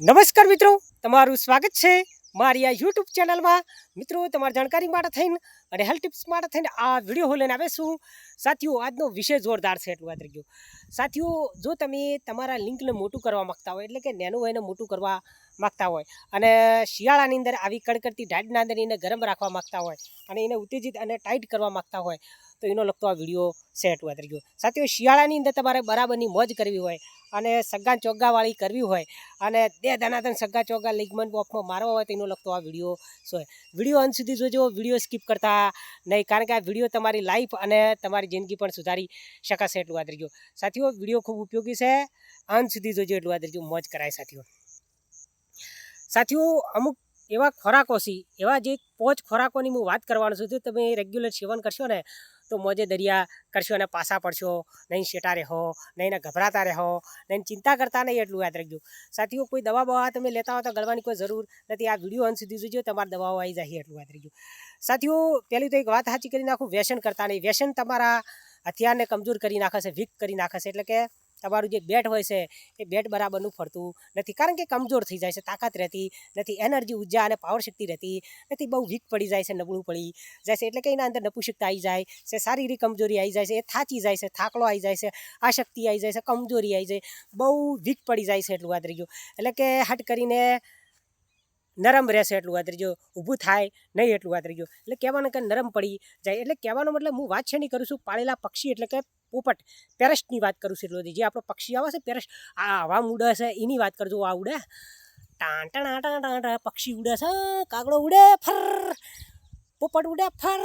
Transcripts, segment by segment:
નમસ્કાર મિત્રો, તમારું સ્વાગત છે મારી આ યુટ્યુબ ચેનલમાં. મિત્રો, તમારી જાણકારી માટે થઈને અને હેલ્થ ટિપ્સ માટે થઈને આ વીડિયો લઈને આવે છું. સાથીઓ, આજનો વિષય જોરદાર છે, એટલું યાદ રાખજો. સાથીઓ, જો તમે તમારા લિંકને મોટું કરવા માગતા હોય, એટલે કે નેનું એને મોટું કરવા માગતા હોય. અને શિયાળાની અંદર આવી કડકડતી ઢાઢના અંદર એને ગરમ રાખવા માગતા હોય અને એને ઉત્તેજિત અને ટાઈટ કરવા માગતા હોય, તો એનો લગતો આ વીડિયો સેટ યાદ રાખજો સાથીઓ, શિયાળાની અંદર તમારે બરાબરની મોજ કરવી હોય અને સગ્ગા ચોગ્ગાવાળી કરવી હોય અને બે ધનાધન સગ્ગા ચોગ્ગા લિગમન બોક્સમાં મારવા હોય, તો એનો લગતો આ વીડિયો છે. વીડિયો અંત સુધી જોજો, વીડિયો સ્કીપ કરતા નહીં, કારણ કે આ વીડિયો તમારી લાઈફ અને તમારી જિંદગી પણ સુધારી શકાશે એટલું યાદ રાખજો સાથીઓ, વીડિયો ખૂબ ઉપયોગી છે. અંત સુધી જોજો એટલું યાદ રાખજો મોજ કરાય, સાથીઓ. સાથીઓ, અમુક એવા ખોરાકો છે, એવા જે પોચ ખોરાકોની હું વાત કરવાનો છું તમે રેગ્યુલર સેવન કરશો ને, તો મોજે દરિયા કરશો અને પાસા પડશો, નહીં શેટા રહો નહીં ગભરાતા રહો નહીં ચિંતા કરતા નહીં એટલું યાદ રાખજો. સાથીઓ, કોઈ દવા બવા તમે લેતા હો તો ગળવાની કોઈ જરૂર નથી, આ વીડિયો અંત સુધી જોજો, તમારા દવાઓ આવી જાય એટલું યાદ રાખજો. સાથીઓ પહેલી તો એક વાત સાચી કરી નાખું, વ્યસન કરતા નહીં. વ્યસન તમારા હથિયારને કમજોર કરી નાખે છે, વીક કરી નાખે છે, એટલે કે તમારું જે બેટ હોય છે, એ બેટ બરાબરનું ફરતું નથી. કારણ કે કમજોર થઈ જાય છે, તાકાત રહેતી નથી, એનર્જી, ઊર્જા અને પાવર શક્તિ રહેતી નથી, બહુ વીક પડી જાય છે, નબળું પડી જાય છે, એટલે કે એના અંદર નપુષકતા આવી જાય છે, શારીરિક કમજોરી આવી જાય છે, એ થાચી જાય છે, થાકલો આવી જાય છે, આશક્તિ આવી જાય છે, કમજોરી આવી જાય, બહુ વીક પડી જાય છે એટલું યાદ રહીજો એટલે કે હટ કરીને નરમ રહેશે એટલું વાત રહીજો ઊભું થાય નહીં એટલું વાત રહીજો એટલે કહેવાનું કે નરમ પડી જાય, એટલે કહેવાનો મતલબ હું વાત છે નહીં કરું છું, પાળેલા પક્ષી એટલે કે પોપટ પેરસ્ટની વાત કરું છું, એટલું જે આપણો પક્ષી આવે છે, પેરસ્ટ, આ હવા ઉડે છે, એની વાત કરજો, આ ઉડે. ટાણ ટાણ પક્ષી ઉડે છે, કાગડો ઉડે, ફર. પોપટ ઉડે, ફર.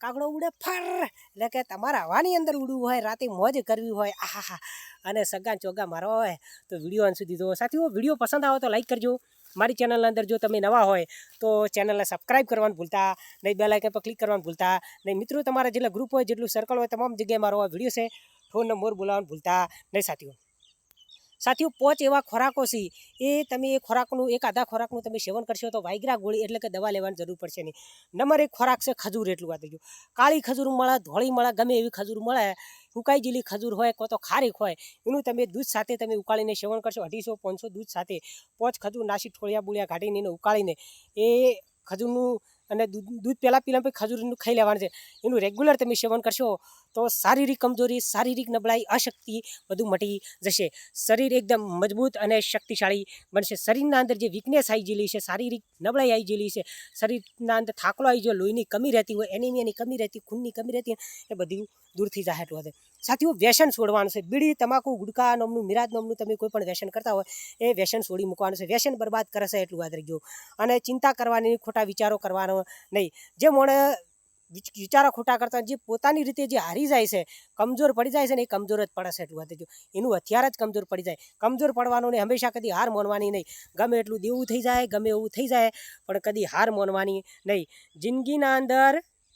કાગડો ઉડે, ફર. એટલે કે તમારા હવાની અંદર ઉડવું હોય, રાતે મોજ કરવી હોય આહા અને સગા ચોગા મારવા હોય, તો વીડિયો અંત સુધી જુઓ સાથીઓ, વીડિયો પસંદ આવે તો લાઈક કરજો. મારી ચેનલના અંદર જો તમે નવા હોય તો ચેનલને સબસ્ક્રાઈબ કરવાનું ભૂલતા, નહીં બે લાઇકન પર ક્લિક કરવાનું ભૂલતા, નહીં મિત્રો તમારા જેટલા ગ્રુપ હોય, જેટલું સર્કલ હોય, તમામ જગ્યાએ મારો આ વીડિયો છે. ફોન નંબર બોલાવવાનું ભૂલતા, નહીં સાથીઓ સાથીઓ, પોચ એવા ખોરાકો છે. એ તમે એ ખોરાકનું, એક આધા ખોરાકનું તમે સેવન કરશો તો વાયગ્રા ગોળી એટલે કે દવા લેવાની જરૂર પડશે નહીં. નંબર એક ખોરાક છે ખજૂર, એટલું વાત ગયું. કાળી ખજૂર મળે, ધોળી મળે, ગમે એવી ખજૂર મળે સુકાઈ જેલી ખજૂર હોય, કો તો ખારીક હોય, એનું તમે દૂધ સાથે તમે ઉકાળીને સેવન કરશો, અઢીસો પાંચસો દૂધ સાથે. પોચ ખજૂર નાસી ઠોળિયા બુળિયા એને ઉકાળીને, એ ખજૂરનું અને દૂધ દૂધ પહેલાં પીલા પછી ખજૂરનું ખાઈ લેવાનું છે. એનું રેગ્યુલર તમે સેવન કરશો તો શારીરિક કમજોરી, શારીરિક નબળાઈ, અશક્તિ બધું મટી જશે. શરીર એકદમ મજબૂત અને શક્તિશાળી બનશે. શરીરના અંદર જે વીકનેસ આવી ગયેલી છે, શારીરિક નબળાઈ આવી ગયેલી છે, શરીરના અંદર થાકલો આવી ગયો, લોહીની કમી રહેતી હોય એનિમિયાની કમી રહેતી ખૂનની કમી રહેતી એ બધું દૂર જાહેર હતું સાથીઓ, વ્યસન છોડવાનું છે. બીડી, તમાકુ ગુટકા નામનું, મિરાજ નામનું તમે કોઈ પણ વ્યસન કરતા હોય, એ વ્યસન છોડી મૂકવાનું છે. વ્યસન બરબાદ કરે છે એટલું યાદ રાખજો. અને ચિંતા કરવાની, ખોટા વિચારો કરવાનો નહીં. જે મોણે વિચારો ખોટા કરતા જે પોતાની રીતે જે હારી જાય છે, કમજોર પડી જાય છે ને એ કમજોર જ પડે છે એટલું વાત એનું હથિયાર જ કમજોર પડી જાય. કમજોર પડવાનું ને હંમેશા કદી હાર માનવાની નહીં. ગમે એટલું દેવું થઈ જાય, ગમે એવું થઈ જાય, પણ કદી હાર માનવાની નહીં. જિંદગીના અંદર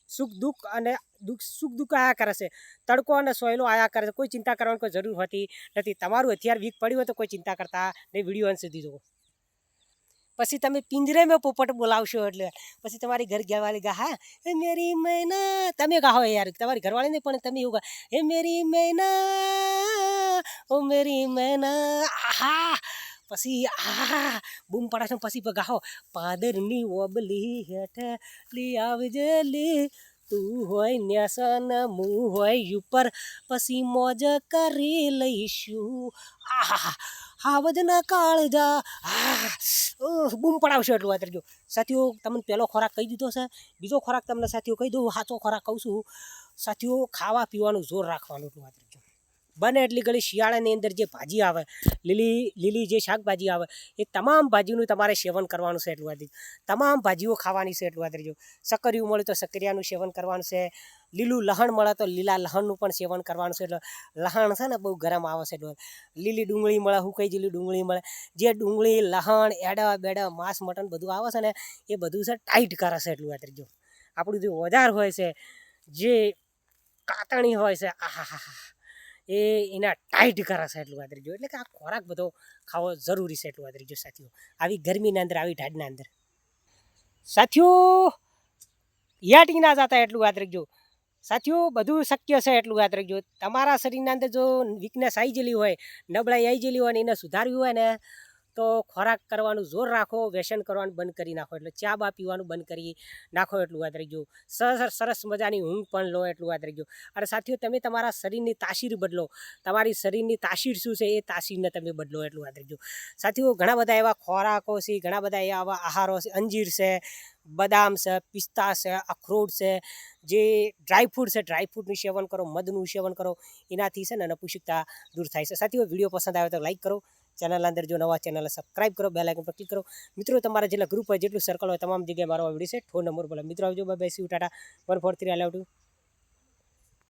સુખ દુઃખ અને દુઃખ, સુખ દુઃખ આયા કરે છે. તડકો અને સોયલો આયા કરે છે. કોઈ ચિંતા કરવાની કોઈ જરૂર હોતી નથી. તમારું હથિયાર વીક પડ્યું હોય તો કોઈ ચિંતા કરતા નહીં. વીડિયો અંત સુધી જુઓ. પછી તમે પિંજરે મેં પોપટ બોલાવશો એટલે. પછી તમારી ઘર ઘરવાળી ગા હા, એ મેરી મૈના. તમે ગાહો યાર, તમારી ઘરવાળીને પણ તમે એવું ગા એ મેરી મૈના, ઓ મેરી મૈના. આહા! પછી આહા બૂમ પડાશો પછી ગાહો પાદરની ઓબલી હેઠ લી આવજે લી, તું હોય ન્યાસન, મું હોય ઉપર, પછી મોજ કરી લઈશું. આહા હાવજના કાળજા આ બૂમ પડાવશો એટલું વાત જો સાથીઓ, તમને પહેલો ખોરાક કહી દીધો છે, બીજો ખોરાક તમને સાથીઓ કહી દઉં સાચો ખોરાક કહું છું. સાથીઓ ખાવા પીવાનું જોર રાખવાનું એટલું વાત જો બને એટલી ઘણી શિયાળાની અંદર જે ભાજી આવે, લીલી લીલી જે શાકભાજી આવે, એ તમામ ભાજીનું તમારે સેવન કરવાનું છે એટલું વાત તમામ ભાજીઓ ખાવાની છે એટલું વાત જો સક્કરિયું મળે તો સક્કરિયાનું સેવન કરવાનું છે. લીલું લહણ મળે તો લીલા લહણનું પણ સેવન કરવાનું છે. એટલે લહણ છે ને બહુ ગરમ આવે છે એટલે. લીલી ડુંગળી મળે હુકાઈ જેલી ડુંગળી મળે? જે ડુંગળી, લહણ, એડા, બેડા, માંસ, મટન બધું આવે છે ને, એ બધું છે ટાઈટ કરે છે એટલું વાત જો આપણું જે ઓજાર હોય છે, જે કાતણી હોય છે આહા હા હા એ એના ટાઈટ કરાશે એટલું વાત જો એટલે કે આ ખોરાક બધો ખાવો જરૂરી છે એટલું વાત જો સાથીઓ. આવી ગરમીના અંદર, આવી ઢાઢના અંદર. સાથીઓ યાટી ના જતા એટલું યાદ રાખજો સાથીઓ, બધું શક્ય છે એટલું યાદ રાખજો તમારા શરીરના અંદર જો વીકનેસ આવી ગયેલી હોય, નબળાઈ આવી ગયેલી હોય ને એને સુધારવી હોય ને તો ખોરાક કરવાનું જોર રાખો, વ્યસન કરવાનું બંધ કરી નાખો. એટલે ચા બા પીવાનું બંધ કરી નાખો એટલું યાદ રાખજો. સરસ સરસ મજાની ઊંઘ પણ લો એટલું યાદ રાખજો. અને સાથીઓ, તમે તમારા શરીરની તાસીર બદલો. તમારી શરીરની તાસીર શું છે એ તાસીરને તમે બદલો એટલું યાદ રાખજો. સાથીઓ, ઘણા બધા એવા ખોરાકો છે, ઘણા બધા એવા આહારો છે. અંજીર છે, બદામ છે, પિસ્તા છે, અખરોટ છે, જે ડ્રાયફ્રૂટ છે. ડ્રાયફ્રૂટનું સેવન કરો, મધનું સેવન કરો. એનાથી છે ને નપુંસકતા દૂર થાય છે. સાથીઓ, વીડિયો પસંદ આવે તો લાઈક કરો. ચેનલ અંદર જો નવા ચેનલ સબસ્ક્રાઇબ કરો બેલ આઇકન પર ક્લિક કરો. મિત્રો, તમારા જેટલા ગ્રુપ હોય, જેટલું સર્કલ હોય, તમામ જગ્યાએ મારો વીડિયો છે ફોન નંબર બોલે. મિત્રો, આવજો. Bye see tata one four three I